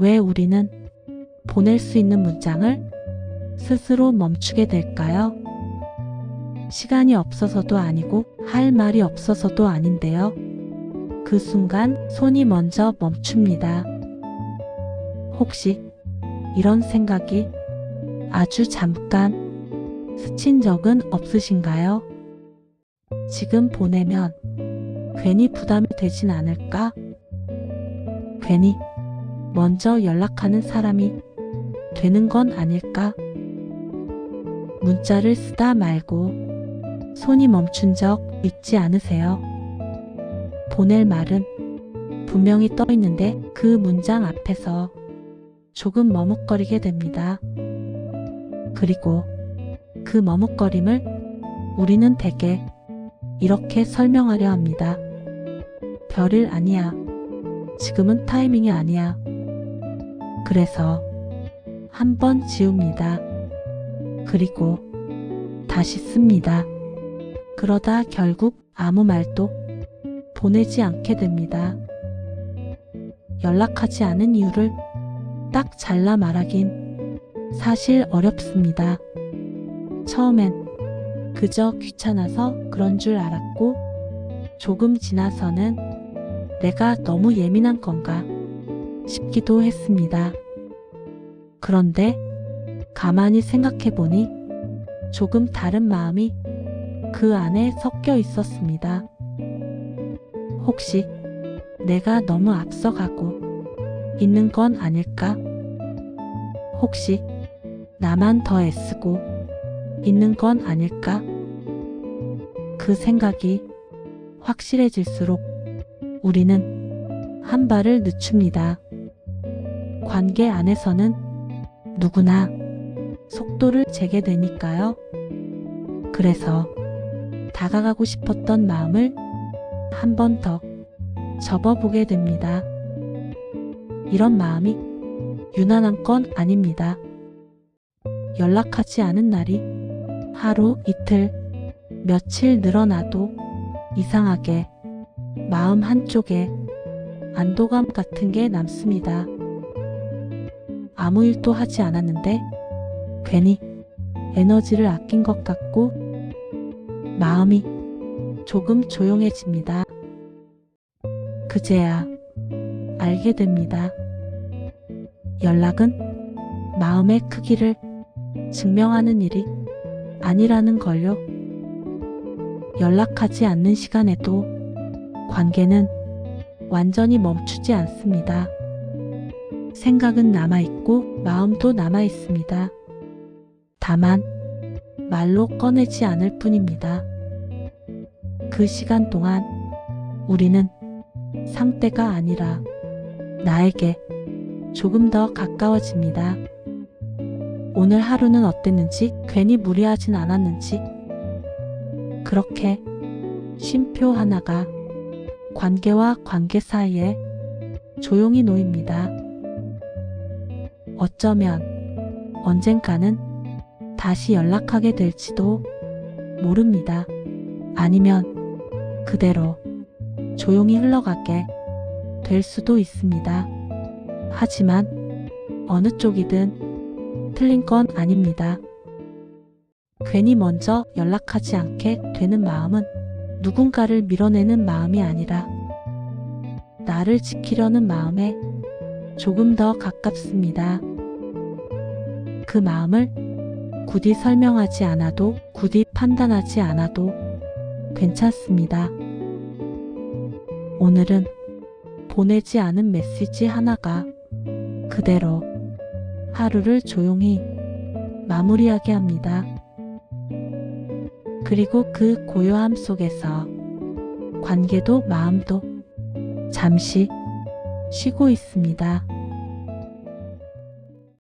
왜 우리는 보낼 수 있는 문장을 스스로 멈추게 될까요? 시간이 없어서도 아니고 할 말이 없어서도 아닌데요. 그 순간 손이 먼저 멈춥니다. 혹시 이런 생각이 아주 잠깐 스친 적은 없으신가요? 지금 보내면 괜히 부담이 되진 않을까? 괜히 먼저 연락하는 사람이 되는 건 아닐까? 문자를 쓰다 말고 손이 멈춘 적 있지 않으세요? 보낼 말은 분명히 떠 있는데 그 문장 앞에서 조금 머뭇거리게 됩니다. 그리고 그 머뭇거림을 우리는 대개 이렇게 설명하려 합니다. 별일 아니야. 지금은 타이밍이 아니야. 그래서 한 번 지웁니다. 그리고 다시 씁니다. 그러다 결국 아무 말도 보내지 않게 됩니다. 연락하지 않은 이유를 딱 잘라 말하긴 사실 어렵습니다. 처음엔 그저 귀찮아서 그런 줄 알았고 조금 지나서는 내가 너무 예민한 건가 싶기도 했습니다. 그런데 가만히 생각해 보니 조금 다른 마음이 그 안에 섞여 있었습니다. 혹시 내가 너무 앞서가고 있는 건 아닐까? 혹시 나만 더 애쓰고 있는 건 아닐까? 그 생각이 확실해질수록 우리는 한 발을 늦춥니다. 관계 안에서는 누구나 속도를 재게 되니까요. 그래서 다가가고 싶었던 마음을 한 번 더 접어보게 됩니다. 이런 마음이 유난한 건 아닙니다. 연락하지 않은 날이 하루, 이틀, 며칠 늘어나도 이상하게 마음 한쪽에 안도감 같은 게 남습니다. 아무 일도 하지 않았는데 괜히 에너지를 아낀 것 같고 마음이 조금 조용해집니다. 그제야 알게 됩니다. 연락은 마음의 크기를 증명하는 일이 아니라는 걸요. 연락하지 않는 시간에도 관계는 완전히 멈추지 않습니다. 생각은 남아있고 마음도 남아있습니다. 다만 말로 꺼내지 않을 뿐입니다. 그 시간 동안 우리는 상대가 아니라 나에게 조금 더 가까워집니다. 오늘 하루는 어땠는지, 괜히 무리하진 않았는지, 그렇게 쉼표 하나가 관계와 관계 사이에 조용히 놓입니다. 어쩌면 언젠가는 다시 연락하게 될지도 모릅니다. 아니면 그대로 조용히 흘러가게 될 수도 있습니다. 하지만 어느 쪽이든 틀린 건 아닙니다. 괜히 먼저 연락하지 않게 되는 마음은 누군가를 밀어내는 마음이 아니라 나를 지키려는 마음에 조금 더 가깝습니다. 그 마음을 굳이 설명하지 않아도 굳이 판단하지 않아도 괜찮습니다. 오늘은 보내지 않은 메시지 하나가 그대로 하루를 조용히 마무리하게 합니다. 그리고 그 고요함 속에서 관계도 마음도 잠시 쉬고 있습니다.